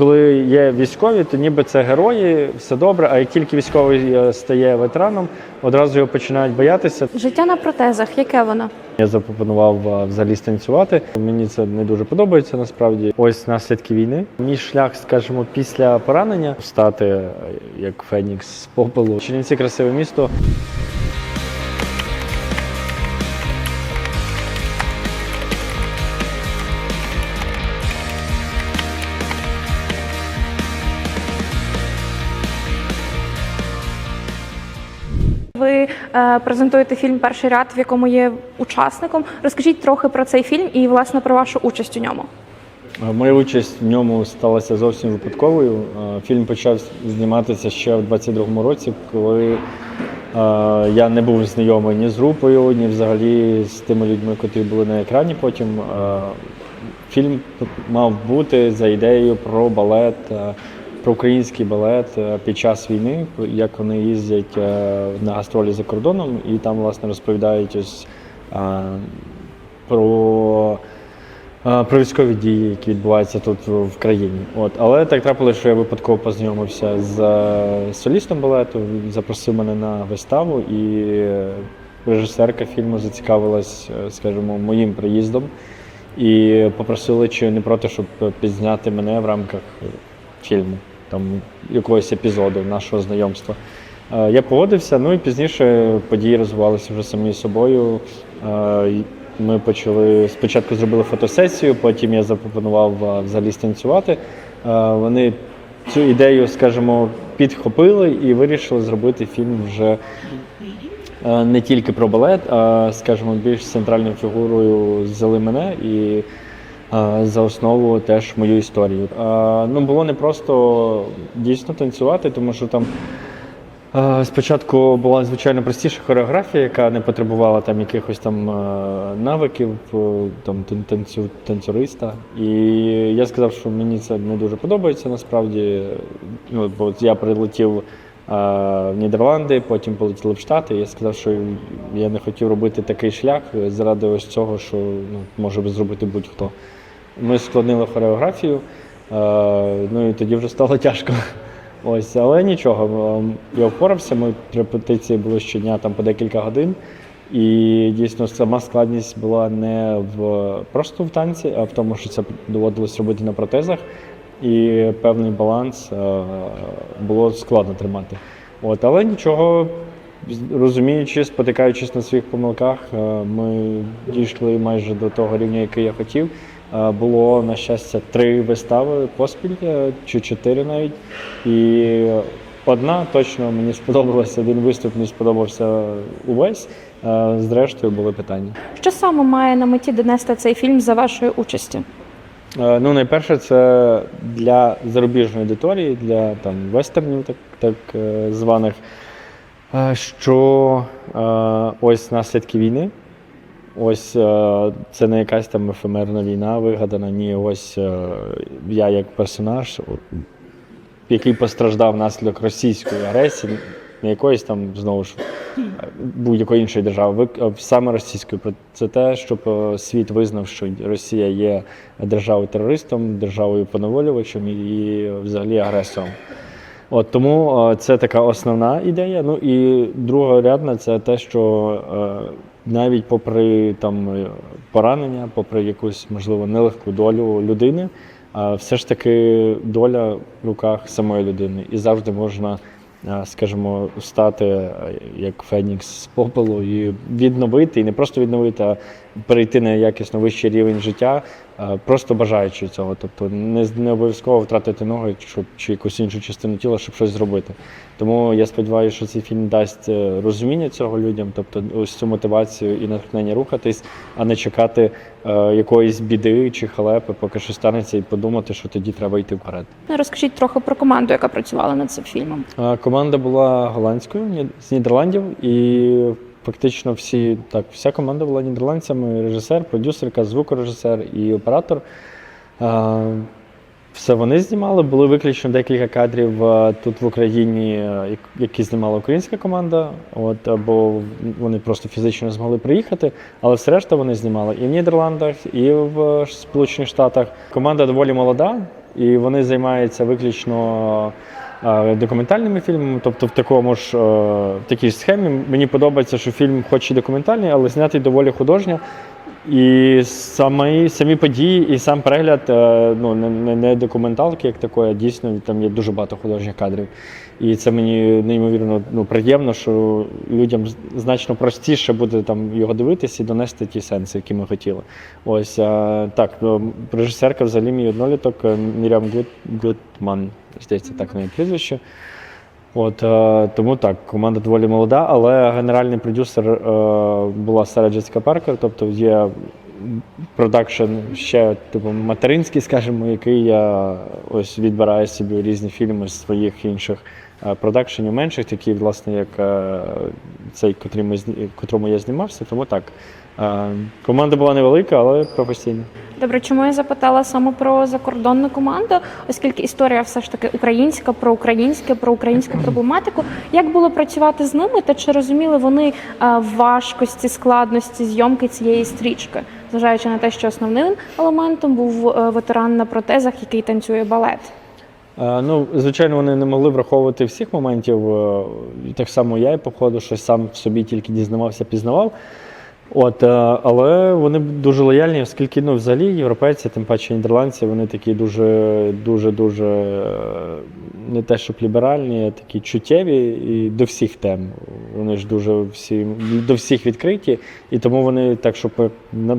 Коли є військові, то ніби це герої, все добре. А як тільки військовий е, стає ветераном, одразу його починають боятися. Життя на протезах, яке воно? Я запропонував е, взагалі станцювати. Мені це не дуже подобається насправді. Ось наслідки війни. Мій шлях, скажімо, після поранення стати е, як Фенікс з попелу. Чернівці красиве місто. Презентуєте фільм Перший ряд, в якому є учасником. Розкажіть трохи про цей фільм і власне про вашу участь у ньому. Е, Моя участь в ньому сталася зовсім випадковою. Е, Фільм почав зніматися ще в 22-му році, коли е, я не був знайомий ні з групою, ні взагалі з тими людьми, які були на екрані. Потім Е, фільм мав бути за ідеєю про балет, е, про український балет е, під час війни, як вони їздять е, на гастролі за кордоном, і там власне розповідають ось про. Про військові дії, які відбуваються тут в країні. От. Але так трапилося, що я випадково познайомився з е, солістом балету. Він запросив мене на виставу, і режисерка фільму зацікавилась, скажімо, моїм приїздом і попросили, чи не проти, щоб підзняти мене в рамках фільму, там якогось епізоду нашого знайомства. Е, Я погодився, ну і пізніше події розвивалися вже самі собою. Е, Ми почали спочатку зробили фотосесію, потім я запропонував е, взагалі станцювати. Вони цю ідею, скажімо, підхопили і вирішили зробити фільм вже не тільки про балет, а скажімо, більш центральною фігурою взяли мене і за основу теж мою історію. Е, Ну було не просто дійсно танцювати, тому що там. Е, Спочатку була звичайно простіша хореографія, яка не потребувала там якихось там е, навиків е, там танцю, танцюриста. І я сказав, що мені це не дуже подобається насправді. Ну, бо я прилетів е, в Нідерланди, потім полетіли в Штати. Я сказав, що я не хотів робити такий шлях заради ось цього, що ну, може зробити будь-хто. Ми складнили хореографію, е, ну і тоді вже стало тяжко. Ось, але нічого, ем, я впорався. Ми репетиції були щодня там по декілька годин. І дійсно сама складність була не в просто в танці, а в тому, що це доводилось робити на протезах. І певний баланс е, було складно тримати. От, але нічого, розуміючи, спотикаючись на своїх помилках, е, ми дійшли майже до того рівня, який я хотів. Е, Було, на щастя, три вистави поспіль, е, чи чотири навіть. І одна точно мені сподобалася, один виступ мені сподобався увесь. Е, Зрештою були питання. Що саме має на меті донести цей фільм за вашої участі? Ну, найперше, це для зарубіжної аудиторії, для там вестернів, так, так званих, що ось наслідки війни. Ось е, це не якась там ефемерна війна вигадана, ні, ось е, я як персонаж, який постраждав внаслідок російської агресії, не якоїсь там знову ж будь-якої іншої держави, е, саме російської. Це те, щоб світ визнав, що Росія є державою терористом, державою поневолювачем і взагалі агресором. От тому е, це така основна ідея. Ну і другорядна це те, що е, навіть попри там поранення, попри якусь можливо нелегку долю людини, е, все ж таки доля в руках самої людини, і завжди можна, скажімо, стати як Фенікс з попелу і відновити, і не просто відновити, а перейти на якісно вищий рівень життя, е, просто бажаючи цього. Тобто не, не обов'язково втратити ноги щоб, чи якусь іншу частину тіла, щоб щось зробити. Тому я сподіваюся, що цей фільм дасть е, розуміння цього людям, тобто ось цю мотивацію і натхнення рухатись, а не чекати е, якоїсь біди чи халепи, поки щось станеться, і подумати, що тоді треба йти вперед. Ну, Розкажіть трохи про команду, яка працювала над цим фільмом. Е, Команда була голландською з Нідерландів, і фактично всі так, вся команда була нідерландцями: режисер, продюсерка, звукорежисер і оператор. Все вони знімали. Були виключно декілька кадрів тут в Україні, які знімала українська команда. От, або вони просто фізично не змогли приїхати, але все решта вони знімали і в Нідерландах, і в Сполучених Штатах. Команда доволі молода. і вони займаються виключно документальними фільмами. Тобто в такому ж е, в такій ж схемі мені подобається, що фільм хоч і документальний, але знятий доволі художньо. І самі, самі події, і сам перегляд е, ну, не, не, документалки, як такої, а дійсно там є дуже багато художніх кадрів. І це мені неймовірно ну, приємно, що людям значно простіше буде там його дивитися і донести ті сенси, які ми хотіли. Ось е, так, ну, режисерка взагалі мій одноліток е, Мірям Гудман, здається, так неї прізвище. От, е, тому так, команда доволі молода, але генеральний продюсер е, була Сара Джессіка Паркер, тобто є продакшн ще типу материнський, скажімо, який я ось відбираю собі різні фільми з своїх інших продакшенів менших, такі, власне, як е, цей, котрому я знімався. Тому так. Е, команда була невелика, але професійна. Добре, чому я запитала саме про закордонну команду, оскільки історія все ж таки українська, про українське, про українську проблематику. Як було працювати з ними, та чи розуміли вони е, важкості, складності зйомки цієї стрічки, зважаючи на те, що основним елементом був е, ветеран на протезах, який танцює балет? Е, Ну, звичайно, вони не могли враховувати всіх моментів. е, Так само я і походу, що сам в собі тільки дізнавався, пізнавав. От, е, але вони дуже лояльні, оскільки ну, взагалі європейці, тим паче нідерландці, вони такі дуже, дуже, дуже не те, щоб ліберальні, а такі чуттєві і до всіх тем. Вони ж дуже всі до всіх відкриті, і тому вони так, щоб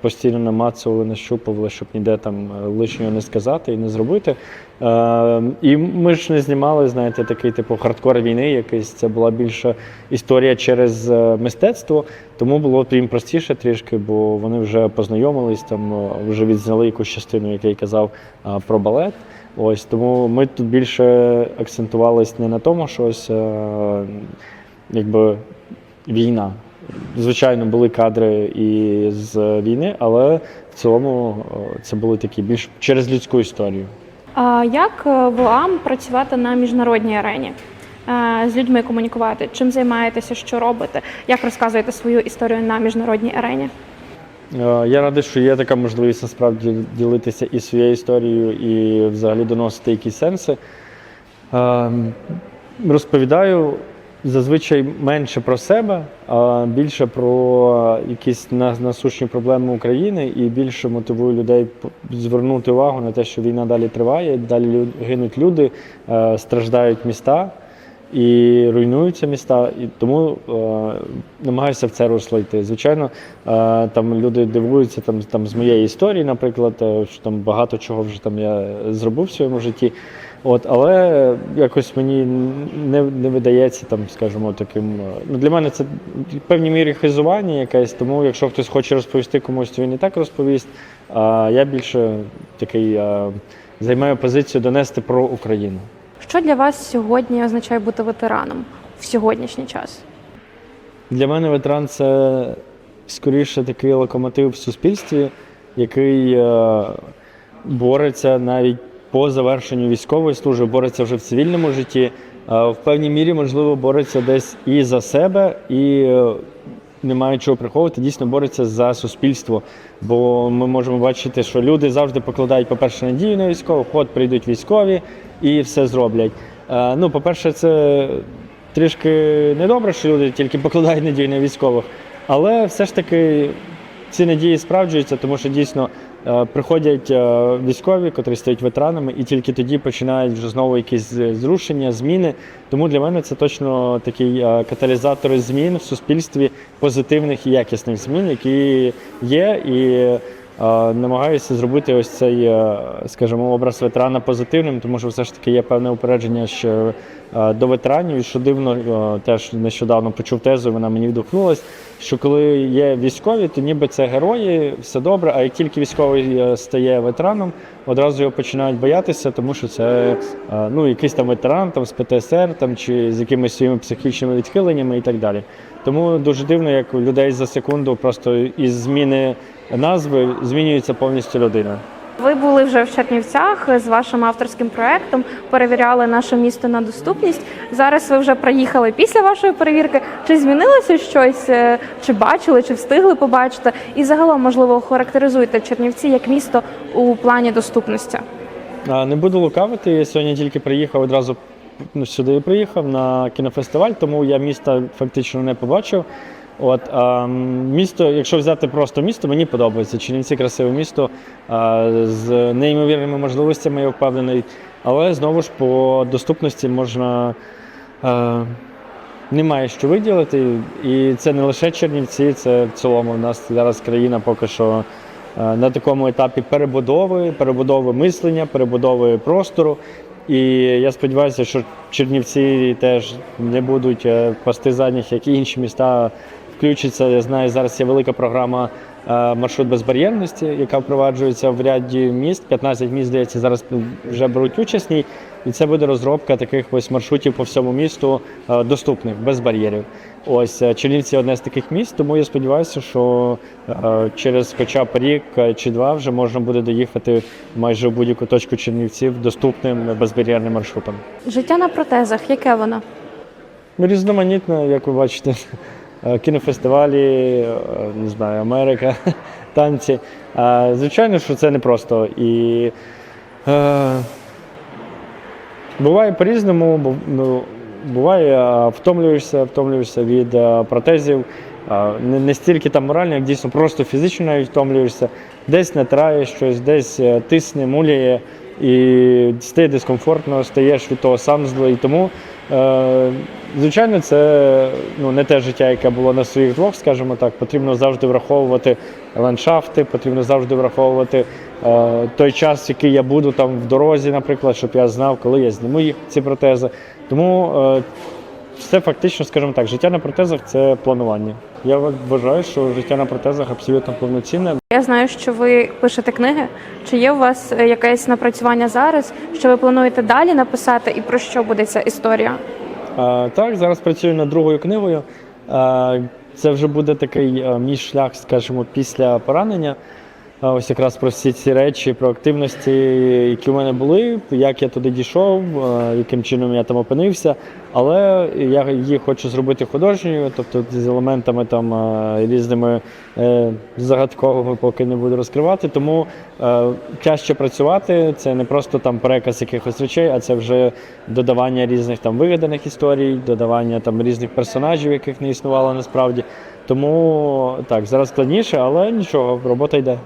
постійно намацували, нащупували, щоб ніде там лишнього не сказати і не зробити. Е, і ми ж не знімали, знаєте, такий типу хардкор війни якийсь. Це була більше історія через е, мистецтво, тому було їм простіше трішки, бо вони вже познайомились, там е, вже відзняли якусь частину, як я й казав, е, про балет. Ось тому ми тут більше акцентувались не на тому, що ось е, якби війна. Звичайно, були кадри і з війни, але в цілому це були такі більш через людську історію. Як е, вам працювати на міжнародній арені? Е, З людьми комунікувати, чим займаєтеся, що робите, як розказуєте свою історію на міжнародній арені? Е, Я радий, що є така можливість насправді ділитися і своєю історією, і взагалі доносити якісь сенси. Е, Розповідаю зазвичай менше про себе, а більше про якісь на- насущні проблеми України і більше мотивую людей звернути увагу на те, що війна далі триває, далі гинуть люди, е, страждають міста і руйнуються міста. І тому е, намагаюся в це русло йти. Звичайно, е, там люди дивуються там, там з моєї історії, наприклад, що там багато чого вже там я зробив в своєму житті. От, але якось мені не, не видається там, скажімо, таким. е, Ну, для мене це в певній мірі хизування якесь, тому якщо хтось хоче розповісти комусь, то він і так розповість. А я більше такий е, займаю позицію донести про Україну. Що для вас сьогодні означає бути ветераном в сьогоднішній час? Для мене ветеран це скоріше такий локомотив в суспільстві, який е, бореться навіть по завершенню військової служби, бореться вже в цивільному житті. Е, в певній мірі, можливо, бореться десь і за себе, і е, не має чого приховувати, дійсно бореться за суспільство. Бо ми можемо бачити, що люди завжди покладають, по-перше, надію на військових, от прийдуть військові і все зроблять. Е, Ну, по-перше, це трішки недобре, що люди тільки покладають надію на військових. Але все ж таки ці надії справджуються, тому що дійсно приходять е, військові, котрі стають ветеранами, і тільки тоді починають вже знову якісь е, зрушення, зміни. Тому для мене це точно такий е, каталізатор змін в суспільстві, позитивних і якісних змін, які є. І е, намагаюся зробити ось цей, е, скажімо, образ ветерана позитивним, тому що все ж таки є певне упередження ще е, до ветеранів. І що дивно, е, теж нещодавно почув тезу, вона мені відгукнулась, що коли є військові, то ніби це герої, все добре. А як тільки військовий стає ветераном, одразу його починають боятися, тому що це ну, якийсь там ветеран там, з ПТСР там, чи з якимись своїми психічними відхиленнями і так далі. Тому дуже дивно, як людей за секунду просто із зміни назви змінюється повністю людина. Ви були вже в Чернівцях з вашим авторським проектом, перевіряли наше місто на доступність. Зараз ви вже приїхали після вашої перевірки. Чи змінилося щось, е, чи бачили, чи встигли побачити? І загалом, можливо, характеризуйте Чернівці як місто у плані доступності. Не буду лукавити. Я сьогодні тільки приїхав одразу ну, сюди приїхав на кінофестиваль, тому я міста фактично не побачив. От м, місто, якщо взяти просто місто, мені подобається. Чернівці красиве місто а, з неймовірними можливостями, я впевнений. Але знову ж по доступності можна. А, немає що виділити. І це не лише Чернівці, це в цілому. У нас зараз країна поки що е, на такому етапі перебудови, перебудови мислення, перебудови простору. І я сподіваюся, що Чернівці теж не будуть е, пасти задніх, як і інші міста включаться. Я знаю, зараз є велика програма е, маршрут безбар'єрності, яка впроваджується в ряді міст. 15 міст, здається, зараз вже беруть участь. ній. І це буде розробка таких ось маршрутів по всьому місту е, доступних, без бар'єрів. Ось е, Чернівці одне з таких міст, тому я сподіваюся, що через хоча б рік чи два вже можна буде доїхати майже в будь-яку точку Чернівців доступним безбар'єрним маршрутом. Життя на протезах, яке воно? Ну, Різноманітно, як ви бачите, кінофестивалі, е, не знаю, Америка, танці. Е, Звичайно, що це непросто. І е, буває по-різному, ну, буває, е, втомлюєшся, втомлюєшся від е, протезів. Е, Не, не стільки там морально, як дійсно просто фізично навіть втомлюєшся. Десь натирає щось, десь е, тисне, муляє і стає дискомфортно, стаєш від того сам злий. Тому, е, звичайно, це ну, не те життя, яке було на своїх двох, скажімо так. Потрібно завжди враховувати ландшафти, потрібно завжди враховувати е, той час, який я буду там в дорозі, наприклад, щоб я знав, коли я зніму їх ці протези. Тому е, це фактично, скажімо так, життя на протезах це планування. Я вважаю, що життя на протезах абсолютно повноцінне. Я знаю, що ви пишете книги. Чи є у вас е, якесь напрацювання зараз, що ви плануєте далі написати, і про що буде ця історія? Е, Так, зараз працюю над другою книгою. Е, Це вже буде такий мій шлях, скажімо, після поранення. Ось якраз про всі ці речі, про активності, які в мене були, як я туди дійшов, яким чином я там опинився. Але я її хочу зробити художньою, тобто з елементами там е, різними е, загадковими, поки не буду розкривати. Тому е, тяжче працювати. Це не просто там переказ якихось речей, а це вже додавання різних там вигаданих історій, додавання там різних персонажів, яких не існувало насправді. Тому так, зараз складніше, але нічого, робота йде.